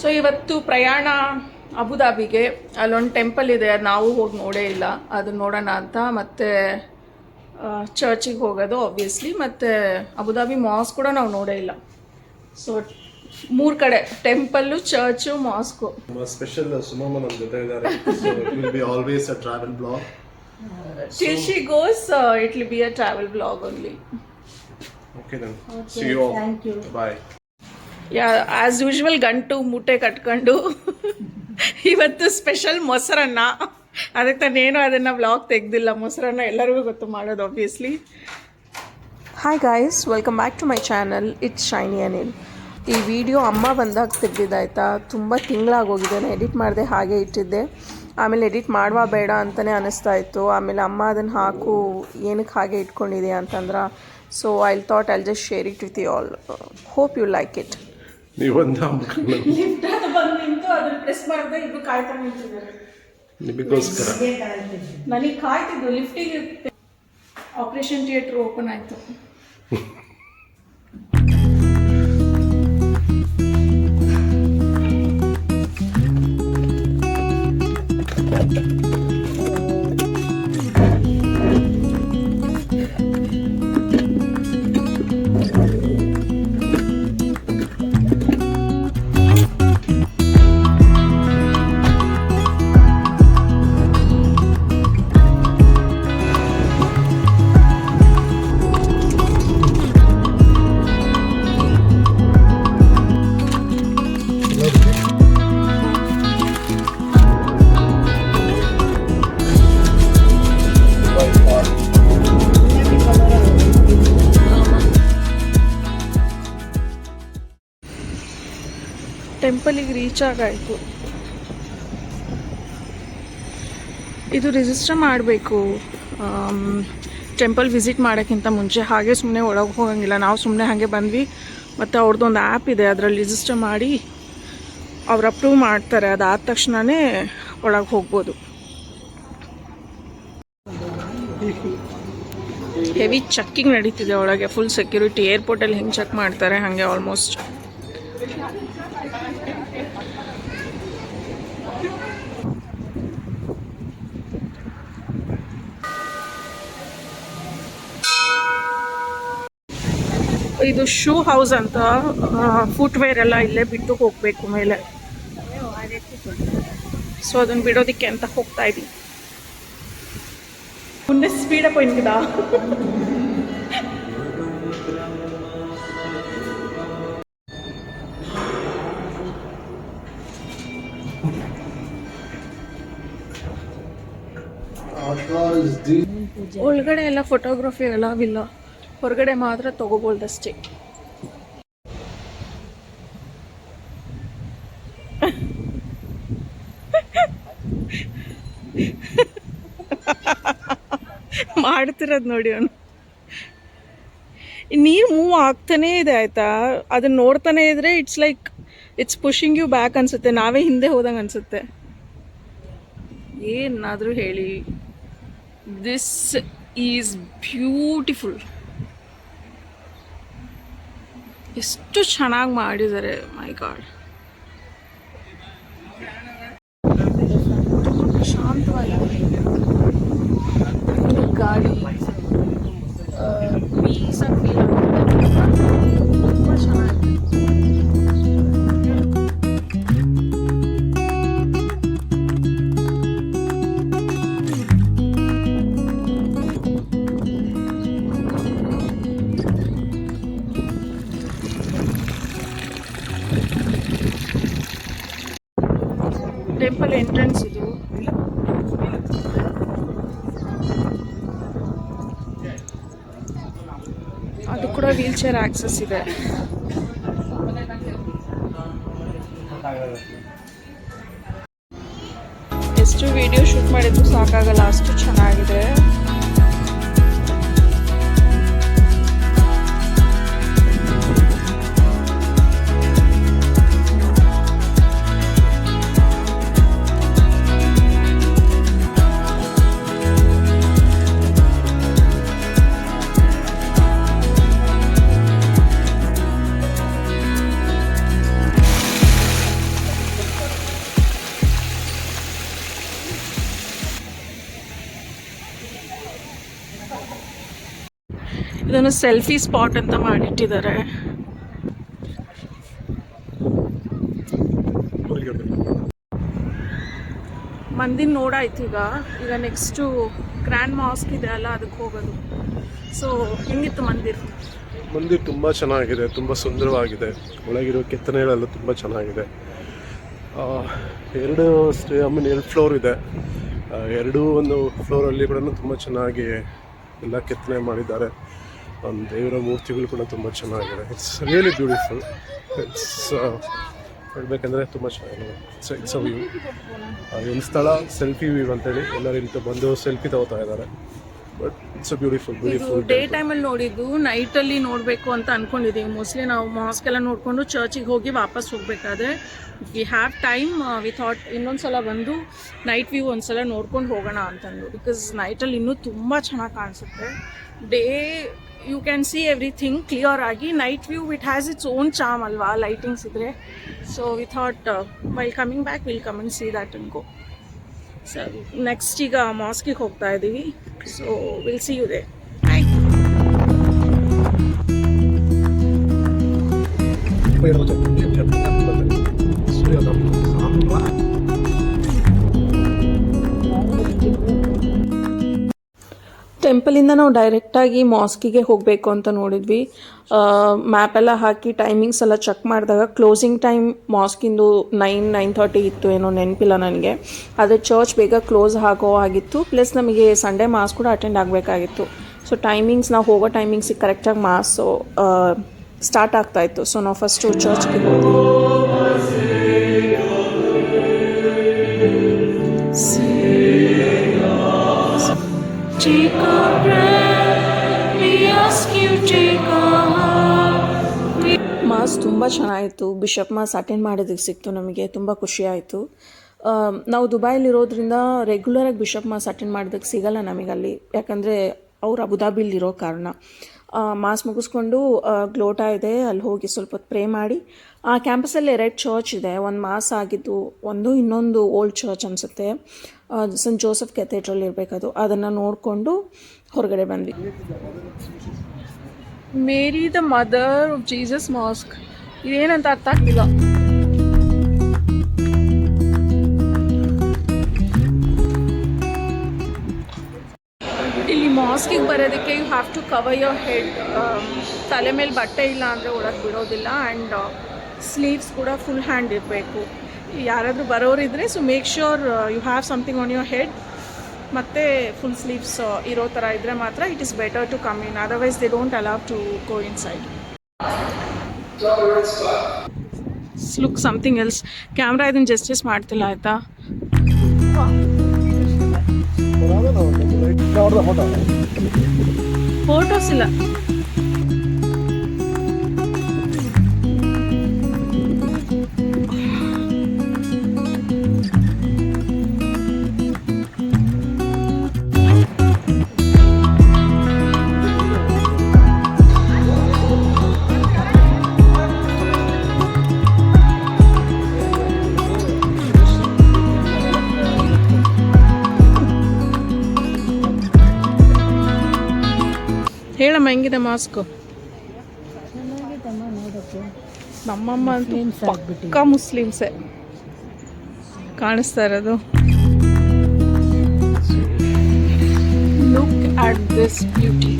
So ಇವತ್ತು ಪ್ರಯಾಣ ಅಬುದಾಬಿಗೆ ಅಲ್ಲೊಂದು ಟೆಂಪಲ್ ಇದೆ ನಾವು ಹೋಗಿ ನೋಡೇ ಇಲ್ಲ. ಅದನ್ನ ನೋಡೋಣ ಅಂತ ಮತ್ತೆ ಚರ್ಚಿಗೆ ಹೋಗೋದು ಆಬ್ವಿಯಸ್ಲಿ ಮತ್ತು ಅಬುದಾಬಿ ಮಾಸ್ ಕೂಡ ನಾವು ನೋಡೇ ಇಲ್ಲ. ಸೊ ಮೂರು ಕಡೆ ಟೆಂಪಲ್ಲು ಚರ್ಚು ಮಾಸ್ಕು ಸ್ಪೆಷಲ್ ಸುಮಮ್ಮ ನಮ್ಮ ಜೊತೆ ಇದ್ದಾರೆ. Will be always a travel blog till she goes it will be a travel blog only okay then see you all bye yeah as usual ಗಂಟು, ಮೂಟೆ ಕಟ್ಕೊಂಡು. ಇವತ್ತು ಸ್ಪೆಷಲ್ ಮೊಸರನ್ನ. ಅದಕ್ಕೆ ತಾನೇನು ಅದನ್ನು ವ್ಲಾಗ್ ತೆಗ್ದಿಲ್ಲ. ಮೊಸರನ್ನ ಎಲ್ಲರಿಗೂ ಗೊತ್ತು ಮಾಡೋದು obviously hi guys welcome back to my channel it's Shiny Anil ಈ ವಿಡಿಯೋ ಅಮ್ಮ ಬಂದಾಗ ತೆಗ್ದಿದ್ದಾಯ್ತಾ ತುಂಬ ತಿಂಗಳಾಗೋಗಿದೆ. ಎಡಿಟ್ ಮಾಡಿದೆ ಹಾಗೆ ಇಟ್ಟಿದ್ದೆ. ಆಮೇಲೆ ಎಡಿಟ್ ಮಾಡುವ ಬೇಡ ಅಂತಲೇ ಅನ್ನಿಸ್ತಾ ಇತ್ತು. ಆಮೇಲೆ ಅಮ್ಮ ಅದನ್ನು ಹಾಕು, ಏನಕ್ಕೆ ಹಾಗೆ ಇಟ್ಕೊಂಡಿದೆಯಾ ಅಂತಂದ್ರೆ. So I thought I'll just share it with you all hope you like it ನೀವೊಂದ lift ಅದು ಬಂದು ನಿಂತು ಅದನ್ನ ಪ್ರೆಸ್ ಮಾಡಿದ್ರೆ ಇಬ್ರು ಕಾಯ್ತಾ ನಿಂತಿದ್ದಾರೆ. ನಿಮಗೋಸ್ಕರ. ನನಗೆ ಕಾಯ್ತಿದ್ದು ಲಿಫ್ಟಿಗೆ ಆಪರೇಷನ್ ಥಿಯೇಟ್ರ್ ಓಪನ್ ಆಯಿತು. ಟೆಂಪಲಿಗೆ ರೀಚ್ ಆಗಾಯಿತು. ಇದು ರಿಜಿಸ್ಟರ್ ಮಾಡಬೇಕು. ಟೆಂಪಲ್ ವಿಸಿಟ್ ಮಾಡೋಕ್ಕಿಂತ ಮುಂಚೆ ಹಾಗೆ ಸುಮ್ಮನೆ ಒಳಗೆ ಹೋಗಂಗಿಲ್ಲ. ನಾವು ಸುಮ್ಮನೆ ಹಾಗೆ ಬಂದ್ವಿ. ಮತ್ತು ಅವ್ರದ್ದೊಂದು ಆ್ಯಪ್ ಇದೆ. ಅದರಲ್ಲಿ ರಿಜಿಸ್ಟರ್ ಮಾಡಿ ಅವ್ರು ಅಪ್ರೂವ್ ಮಾಡ್ತಾರೆ. ಅದಾದ ತಕ್ಷಣವೇ ಒಳಗೆ ಹೋಗ್ಬೋದು. ಹೆವಿ ಚೆಕ್ಕಿಂಗ್ ನಡೀತಿದೆ ಒಳಗೆ. ಫುಲ್ ಸೆಕ್ಯೂರಿಟಿ ಏರ್ಪೋರ್ಟಲ್ಲಿ ಹೆಂಗೆ ಚೆಕ್ ಮಾಡ್ತಾರೆ? ಹಾಗೆ ಆಲ್ಮೋಸ್ಟ್ ಇದು ಶೂ ಹೌಸ್ ಅಂತ ಫುಟ್ವೇರ್ ಎಲ್ಲ ಇಲ್ಲೇ ಬಿಟ್ಟು ಹೋಗಬೇಕು ಮೇಲೆ. ಸೊ ಅದನ್ನ ಬಿಡೋದಕ್ಕೆ ಅಂತ ಹೋಗ್ತಾ ಇದ್ದೀನಿ ಮುಂದೆ ಸ್ಪೀಡಪ್ ಹೋಯ್ತದಾ ಒಳಗಡೆ ಎಲ್ಲ ಫೋಟೋಗ್ರಫಿ ಅಲಾವಿಲ್ಲ ಹೊರಗಡೆ ಮಾತ್ರ ತಗೋಬೋದಷ್ಟೇ. ಮಾಡ್ತಿರೋದು ನೋಡಿ ಅವನು. ನೀರು ಮೂವ್ ಆಗ್ತಾನೇ ಇದೆ ಆಯ್ತಾ? ಅದನ್ನ ನೋಡ್ತಾನೆ ಇದ್ರೆ it's like it's pushing you back ಅನ್ಸುತ್ತೆ. ನಾವೇ ಹಿಂದೆ ಹೋದಂಗೆ ಅನ್ಸುತ್ತೆ. ಏನಾದರೂ ಹೇಳಿ. ದಿಸ್ ಈಸ್ ಬ್ಯೂಟಿಫುಲ್ ಎಷ್ಟು ಚೆನ್ನಾಗಿ ಮಾಡಿದ್ದಾರೆ ಮೈ ಗಾಡ್ ಶಾಂತವಾಗಿದೆ ಗಾಡಿ ಎಂಟ್ರೆನ್ಸ್ ಇದು. ಅದು ಕೂಡ ವೀಲ್ ಚೇರ್ ಆಕ್ಸಸ್ ಇದೆ. ಎಷ್ಟು ವಿಡಿಯೋ ಶೂಟ್ ಮಾಡಿದ್ರು ಸಾಕಾಗಲ್ಲ, ಅಷ್ಟು ಚೆನ್ನಾಗಿದೆ. ಇದನ್ನು ಸೆಲ್ಫಿ ಸ್ಪಾಟ್ ಅಂತ ಮಾಡಿಟ್ಟಿದ್ದಾರೆ. ಮಂದಿನ ನೋಡಾಯ್ತು ಈಗ. ಈಗ ನೆಕ್ಸ್ಟು ಗ್ರ್ಯಾಂಡ್ ಮಾಸ್ಕ್ ಇದೆ ಅಲ್ಲ, ಅದಕ್ಕೆ ಹೋಗೋದು. ಸೊ ಹೆಂಗಿತ್ತು ಮಂದಿರ್? ಮಂದಿರ್ ತುಂಬ ಚೆನ್ನಾಗಿದೆ, ತುಂಬ ಸುಂದರವಾಗಿದೆ. ಒಳಗಿರೋ ಕೆತ್ತನೆಗಳೆಲ್ಲ ತುಂಬ ಚೆನ್ನಾಗಿದೆ. ಎರಡು ಸ್ಟೇ ಐ ಎರಡು ಫ್ಲೋರ್ ಇದೆ. ಎರಡೂ ಒಂದು ಫ್ಲೋರಲ್ಲಿ ಕೂಡ ತುಂಬ ಚೆನ್ನಾಗಿ ಎಲ್ಲ ಕೆತ್ತನೆ ಮಾಡಿದ್ದಾರೆ. ಒಂದು ದೇವರ ಮೂರ್ತಿಗಳು ಕೂಡ ತುಂಬ ಚೆನ್ನಾಗಿದೆ. ಇಟ್ಸ್ ರಿಯಲಿ ಬ್ಯೂಟಿಫುಲ್ ಇಟ್ಸ್ ಹೇಳಬೇಕಂದ್ರೆ ತುಂಬ ಚೆನ್ನಾಗಿದೆ. ಸೊ ಇಟ್ಸ್ ಅ ವ್ಯೂ ಒಂದು ಸ್ಥಳ ಸೆಲ್ಫಿ ವ್ಯೂ ಅಂತೇಳಿ ಎಲ್ಲರೂ ಇಂಥ ಬಂದು ಸೆಲ್ಫಿ ತಗೋತಾ ಇದ್ದಾರೆ. ಬಟ್ ಇಟ್ಸ್ ಅ ಬ್ಯೂಟಿಫುಲ್ ಇದು ಬ್ಯೂಟಿಫುಲ್ ಡೇ ಟೈಮಲ್ಲಿ ನೋಡಿದ್ದು ನೈಟಲ್ಲಿ ನೋಡಬೇಕು ಅಂತ ಅನ್ಕೊಂಡಿದ್ದೀವಿ ಮೋಸ್ಟ್ಲಿ ನಾವು ಮಾಸ್ಕ್ ಎಲ್ಲ ನೋಡಿಕೊಂಡು ಚರ್ಚಿಗೆ ಹೋಗಿ ವಾಪಸ್ ಹೋಗಬೇಕಾದ್ರೆ we have time we thought ಇನ್ನೊಂದು ಸಲ ಬಂದು ನೈಟ್ ವ್ಯೂ ಒಂದ್ಸಲ ನೋಡ್ಕೊಂಡು ಹೋಗೋಣ ಅಂತಂದು ಬಿಕಾಸ್ ನೈಟಲ್ಲಿ ಇನ್ನೂ ತುಂಬ ಚೆನ್ನಾಗಿ ಕಾಣಿಸುತ್ತೆ. Day you can see everything clear ಆಗಿ night view it has its own charm ಅಲ್ವಾ ಲೈಟಿಂಗ್ಸ್ ಇದ್ರೆ. So we thought while coming back will coming see that and go so next ಈಗ ಮಾಸ್ಕಿಗೆ ಹೋಗ್ತಾ ಇದ್ದೀವಿ so will see you they ಟೆಂಪಲಿಂದ ನಾವು ಡೈರೆಕ್ಟಾಗಿ ಮಾಸ್ಕಿಗೆ ಹೋಗಬೇಕು ಅಂತ ನೋಡಿದ್ವಿ. ಮ್ಯಾಪೆಲ್ಲ ಹಾಕಿ ಟೈಮಿಂಗ್ಸ್ ಎಲ್ಲ ಚೆಕ್ ಮಾಡಿದಾಗ ಕ್ಲೋಸಿಂಗ್ ಟೈಮ್ ಮಾಸ್ಕಿಂದು ನೈನ್ ನೈನ್ ಥರ್ಟಿ ಇತ್ತು ಏನೋ ನೆನಪಿಲ್ಲ ನನಗೆ. ಆದರೆ ಚರ್ಚ್ ಬೇಗ ಕ್ಲೋಸ್ ಆಗೋ ಆಗಿತ್ತು. ಪ್ಲಸ್ ನಮಗೆ ಸಂಡೇ ಮಾಸ್ ಕೂಡ ಅಟೆಂಡ್ ಆಗಬೇಕಾಗಿತ್ತು. ಸೊ ಟೈಮಿಂಗ್ಸ್ ನಾವು ಹೋಗೋ ಟೈಮಿಂಗ್ಸಿಗೆ ಕರೆಕ್ಟಾಗಿ ಮಾಸು ಸ್ಟಾರ್ಟ್ ಆಗ್ತಾ ಇತ್ತು. ಸೊ ನಾವು ಫಸ್ಟು ಚರ್ಚ್ಗೆ ಹೋದ್ವಿ. We ask you. ಮಾಸ್ ತುಂಬ ಚೆನ್ನಾಗಿತ್ತು ಬಿಷಪ್ ಮಾಸ್ ಅಟೆಂಡ್ ಮಾಡೋದಕ್ಕೆ ಸಿಕ್ತು ನಮಗೆ. ತುಂಬ ಖುಷಿ ಆಯಿತು. ನಾವು ದುಬೈಲಿರೋದ್ರಿಂದ ರೆಗ್ಯುಲರಾಗಿ ಬಿಷಪ್ ಮಾಸ್ ಅಟೆಂಡ್ ಮಾಡೋದಕ್ಕೆ ಸಿಗಲ್ಲ ನಮಗಲ್ಲಿ ಯಾಕಂದರೆ ಅವ್ರು ಅಬುದಾಬಿಲಿರೋ ಕಾರಣ. ಮಾಸ್ ಮುಗಿಸ್ಕೊಂಡು ಗ್ಲೋಟ ಇದೆ. ಅಲ್ಲಿ ಹೋಗಿ ಸ್ವಲ್ಪ ಪ್ರೇ ಮಾಡಿ. ಆ ಕ್ಯಾಂಪಸಲ್ಲಿ ಎರಡು ಚರ್ಚ್ ಇದೆ. ಒಂದು ಮಾಸ್ ಆಗಿದ್ದು, ಒಂದು ಇನ್ನೊಂದು ಓಲ್ಡ್ ಚರ್ಚ್ ಅನಿಸುತ್ತೆ. ಸೆಂಟ್ ಜೋಸೆಫ್ ಕೆಥೆಡ್ರಲ್ ಇರಬೇಕದು ಅದನ್ನು ನೋಡಿಕೊಂಡು ಹೊರಗಡೆ ಬಂದ್ವಿ. Mary the mother of Jesus mosque. ಇದೇನಂತ ಅರ್ಥ ಆಗ್ತಿಲ್ಲ. ಇಲ್ಲಿ ಮಾಸ್ಕಿಗೆ ಬರೋದಕ್ಕೆ you have to cover your head ತಲೆ ಮೇಲೆ ಬಟ್ಟೆ ಇಲ್ಲ ಅಂದರೆ ಒಳಗೆ ಬಿಡೋದಿಲ್ಲ ಆ್ಯಂಡ್ ಸ್ಲೀವ್ಸ್ ಕೂಡ ಫುಲ್ ಹ್ಯಾಂಡ್ ಇರಬೇಕು. ಯಾರಾದರೂ ಬರೋರಿದ್ರೆ so make sure you have something on your head ಮತ್ತು ಫುಲ್ ಸ್ಲೀವ್ಸ್ ಇರೋ ಥರ ಇದ್ದರೆ ಮಾತ್ರ it is better to come in otherwise they don't allow to go inside look something else camera ಇದನ್ನು justice ಮಾಡ್ತಿಲ್ಲ, ಆಯಿತಾ? ಫೋಟೋಸ್ ಇಲ್ಲ. ಹೇಳಮ್ಮ ಹೆಂಗಿದೆ ಮಾಸ್ಕ್? ನಮ್ಮಮ್ಮ ಅಂತೂ ಪಕ್ಕ ಮುಸ್ಲಿಮ್ಸೆ. ಕಾಣಿಸ್ತಾ ಇರೋದು. ಲುಕ್ ಅಟ್ ದಿಸ್ ಬ್ಯೂಟಿ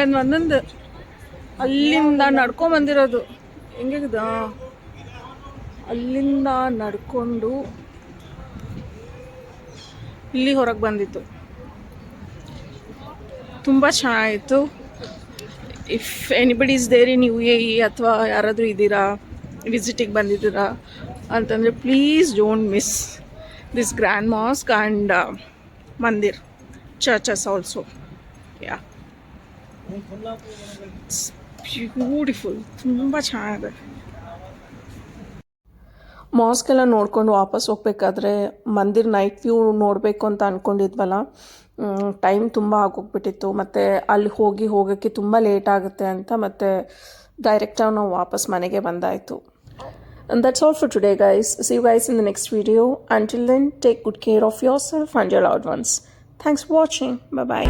ಹಂಗಂದ್ ಒಂದೊಂದು ಅಲ್ಲಿಂದ ನಡ್ಕೊಂಡ್ ಬಂದಿರೋದು. ಹೆಂಗಿದ ಅಲ್ಲಿಂದ ನಡ್ಕೊಂಡು ಇಲ್ಲಿ ಹೊರಗೆ ಬಂದಿತ್ತು. ತುಂಬ ಚೆನ್ನಾಗಿತ್ತು. ಇಫ್ ಎನಿಬಡಿ ಇಸ್ ದೇರಿ ನೀವು ಎ ಅಥವಾ ಯಾರಾದರೂ ಇದ್ದೀರಾ ವಿಸಿಟಿಗೆ ಬಂದಿದ್ದೀರಾ ಅಂತಂದರೆ please don't miss this grand mosque and mandir churches also yeah it's beautiful ತುಂಬ ಚೆನ್ನಾಗಿದೆ. ಮಾಸ್ಕ್ ಎಲ್ಲ ನೋಡ್ಕೊಂಡು ವಾಪಸ್ ಹೋಗ್ಬೇಕಾದ್ರೆ ಮಂದಿರ್ ನೈಟ್ ವ್ಯೂ ನೋಡಬೇಕು ಅಂತ ಅಂದ್ಕೊಂಡಿದ್ವಲ್ಲ ಟೈಮ್ ತುಂಬ ಆಗೋಗ್ಬಿಟ್ಟಿತ್ತು. ಮತ್ತು ಅಲ್ಲಿ ಹೋಗಿ ಹೋಗೋಕ್ಕೆ ತುಂಬ ಲೇಟ್ ಆಗುತ್ತೆ ಅಂತ ಮತ್ತೆ ಡೈರೆಕ್ಟಾಗಿ ನಾವು ವಾಪಸ್ ಮನೆಗೆ ಬಂದಾಯಿತು. That's all for today guys see you guys in the next video until then take good care of yourself and your loved ones thanks for watching bye